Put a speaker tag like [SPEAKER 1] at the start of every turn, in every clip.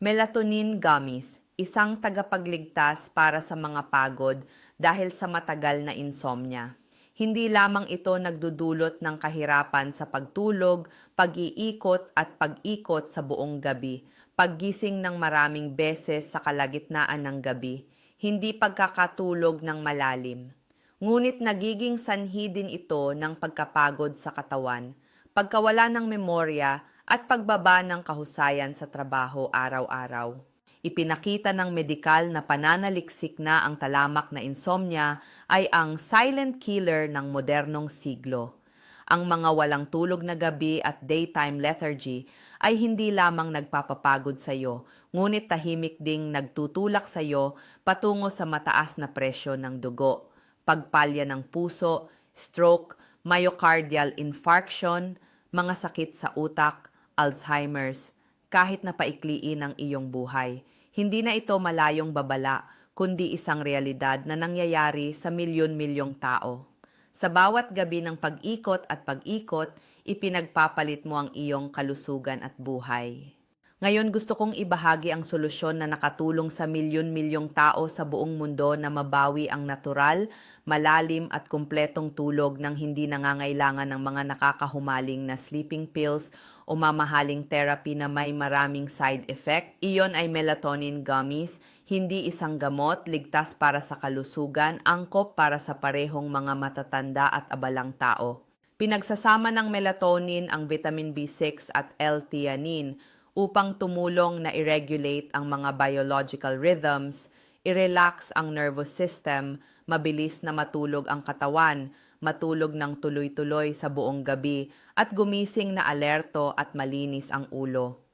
[SPEAKER 1] Melatonin gummies, isang tagapagligtas para sa mga pagod dahil sa matagal na insomnia. Hindi lamang ito nagdudulot ng kahirapan sa pagtulog, pag-iikot at pag-ikot sa buong gabi, paggising ng maraming beses sa kalagitnaan ng gabi, hindi pagkakatulog ng malalim. Ngunit nagiging sanhi din ito ng pagkapagod sa katawan, pagkawala ng memorya at pagbaba ng kahusayan sa trabaho araw-araw. Ipinakita ng medikal na pananaliksik na ang talamak na insomnia ay ang silent killer ng modernong siglo. Ang mga walang tulog na gabi at daytime lethargy ay hindi lamang nagpapapagod sa iyo, ngunit tahimik ding nagtutulak sa iyo patungo sa mataas na presyo ng dugo, pagpalya ng puso, stroke, myocardial infarction, mga sakit sa utak, Alzheimer's, kahit na paikliin ang iyong buhay. Hindi na ito malayong babala, kundi isang realidad na nangyayari sa milyon-milyong tao. Sa bawat gabi ng pag-ikot at pag-ikot, ipinagpapalit mo ang iyong kalusugan at buhay. Ngayon gusto kong ibahagi ang solusyon na nakatulong sa milyon-milyong tao sa buong mundo na mabawi ang natural, malalim at kumpletong tulog ng hindi nangangailangan ng mga nakakahumaling na sleeping pills o mamahaling therapy na may maraming side effect. Iyon ay melatonin gummies, hindi isang gamot, ligtas para sa kalusugan, angkop para sa parehong mga matatanda at abalang tao. Pinagsasama ng melatonin ang vitamin B6 at L-theanine upang tumulong na i-regulate ang mga biological rhythms, i-relax ang nervous system, mabilis na matulog ang katawan, matulog ng tuloy-tuloy sa buong gabi, at gumising na alerto at malinis ang ulo.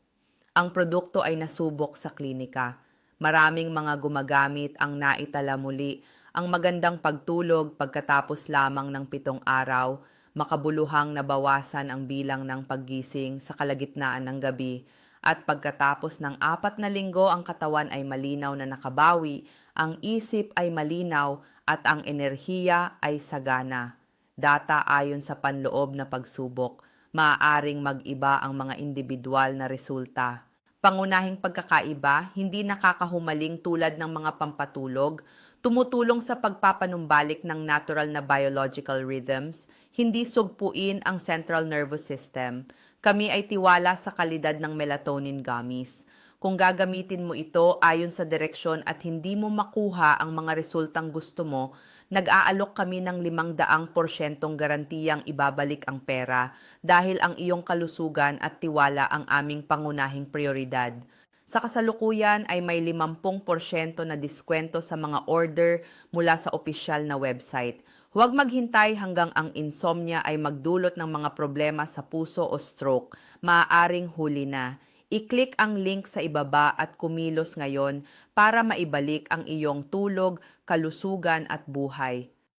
[SPEAKER 1] Ang produkto ay nasubok sa klinika. Maraming mga gumagamit ang naitala muli ang magandang pagtulog pagkatapos lamang ng pitong araw, makabuluhang nabawasan ang bilang ng paggising sa kalagitnaan ng gabi, at pagkatapos ng apat na linggo ang katawan ay malinaw na nakabawi, ang isip ay malinaw at ang enerhiya ay sagana. Data ayon sa panloob na pagsubok, maaaring mag-iba ang mga individual na resulta. Pangunahing pagkakaiba, hindi nakakahumaling tulad ng mga pampatulog, tumutulong sa pagpapanumbalik ng natural na biological rhythms, hindi sugpuin ang central nervous system, kami ay tiwala sa kalidad ng melatonin gummies. Kung gagamitin mo ito ayon sa direksyon at hindi mo makuha ang mga resultang gusto mo, nag-aalok kami ng 500% garantiyang ibabalik ang pera dahil ang iyong kalusugan at tiwala ang aming pangunahing prioridad. Sa kasalukuyan ay may 50% na diskwento sa mga order mula sa opisyal na website. Huwag maghintay hanggang ang insomnia ay magdulot ng mga problema sa puso o stroke. Maaaring huli na. I-click ang link sa ibaba at kumilos ngayon para maibalik ang iyong tulog, kalusugan at buhay.